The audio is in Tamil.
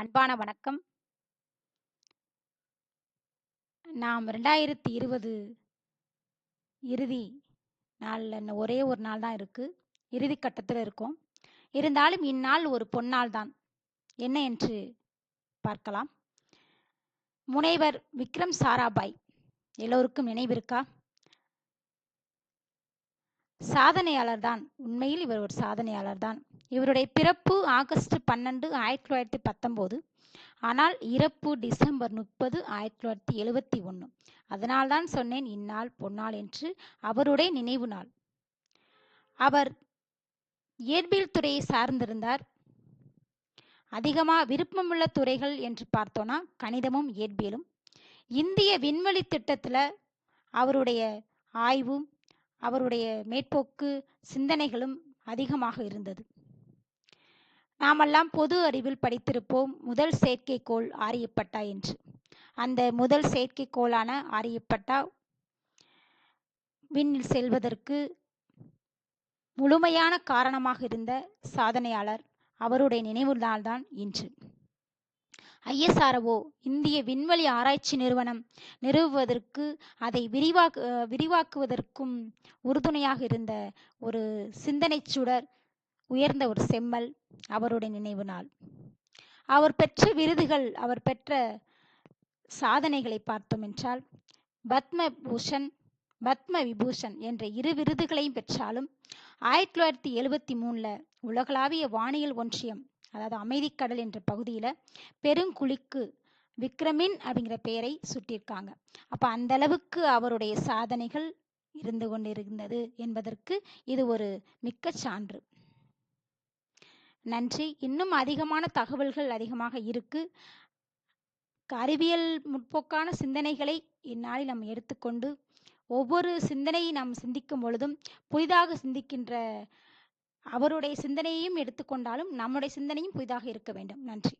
அன்பான வணக்கம். நாம் 2020 இறுதி நாள்ல ஒரே ஒரு நாள் தான் இருக்கு. இறுதி கட்டத்தில் இருக்கோம். இருந்தாலும் இந்நாள் ஒரு பொன்னாள் தான். என்ன என்று பார்க்கலாம். முனைவர் விக்ரம் சாராபாய் எல்லோருக்கும் நினைவிருக்கா? சாதனையாளர் தான். உண்மையில் இவர் ஒரு சாதனையாளர் தான். இவருடைய பிறப்பு ஆகஸ்ட் 12, 1919. ஆனால் இறப்பு டிசம்பர் 30, 1971. அதனால்தான் சொன்னேன் இந்நாள் பொன்னாள் என்று. அவருடைய நினைவு நாள். அவர் இயற்பியல் துறையை சார்ந்திருந்தார். அதிகமாக விருப்பமுள்ள துறைகள் என்று பார்த்தோன்னா கணிதமும், இயற்பியலும். இந்திய விண்வெளி திட்டத்துல அவருடைய ஆய்வும், அவருடைய மேற்போக்கு சிந்தனைகளும் அதிகமாக இருந்தது. நாமெல்லாம் பொது அறிவில் படித்திருப்போம் முதல் செயற்கைக்கோள் ஆரியப்பட்டா என்று. அந்த முதல் செயற்கைக்கோளான ஆரியப்பட்டா விண்ணில் செல்வதற்கு முழுமையான காரணமாக இருந்த சாதனையாளர் அவருடைய நினைவு நாள் தான் இன்று. ஐஎஸ்ஆர்ஓ இந்திய விண்வெளி ஆராய்ச்சி நிறுவனம் நிறுவுவதற்கு அதை விரிவாக்கு விரிவாக்குவதற்கும் உறுதுணையாக இருந்த ஒரு சிந்தனைச் சுடர், உயர்ந்த ஒரு செம்மல் அவருடைய நினைவு நாள். அவர் பெற்ற விருதுகள், அவர் பெற்ற சாதனைகளை பார்த்தோம் என்றால் பத்ம பூஷன், பத்ம விபூஷன் என்ற இரு விருதுகளையும் பெற்றாலும் 1973ல உலகளாவிய வானியல் ஒன்றியம் அதாவது அமைதிக்கடல் என்ற பகுதியில் பெருங்குழிக்கு விக்ரமின் அப்படிங்கிற பெயரை சுட்டியிருக்காங்க அப்போ அந்த அளவுக்கு அவருடைய சாதனைகள் இருந்து கொண்டிருந்தது என்பதற்கு இது ஒரு மிக்க சான்று. நன்றி. இன்னும் அதிகமான தகவல்கள் அதிகமாக இருக்கு. அறிவியல் முற்போக்கான சிந்தனைகளை இந்நாளில் நாம் எடுத்துக்கொண்டு ஒவ்வொரு சிந்தனையை நாம் சிந்திக்கும் பொழுதும் புதிதாக சிந்திக்கின்ற அவருடைய சிந்தனையையும் எடுத்துக்கொண்டாலும் நம்முடைய சிந்தனையும் புதிதாக இருக்க வேண்டும். நன்றி.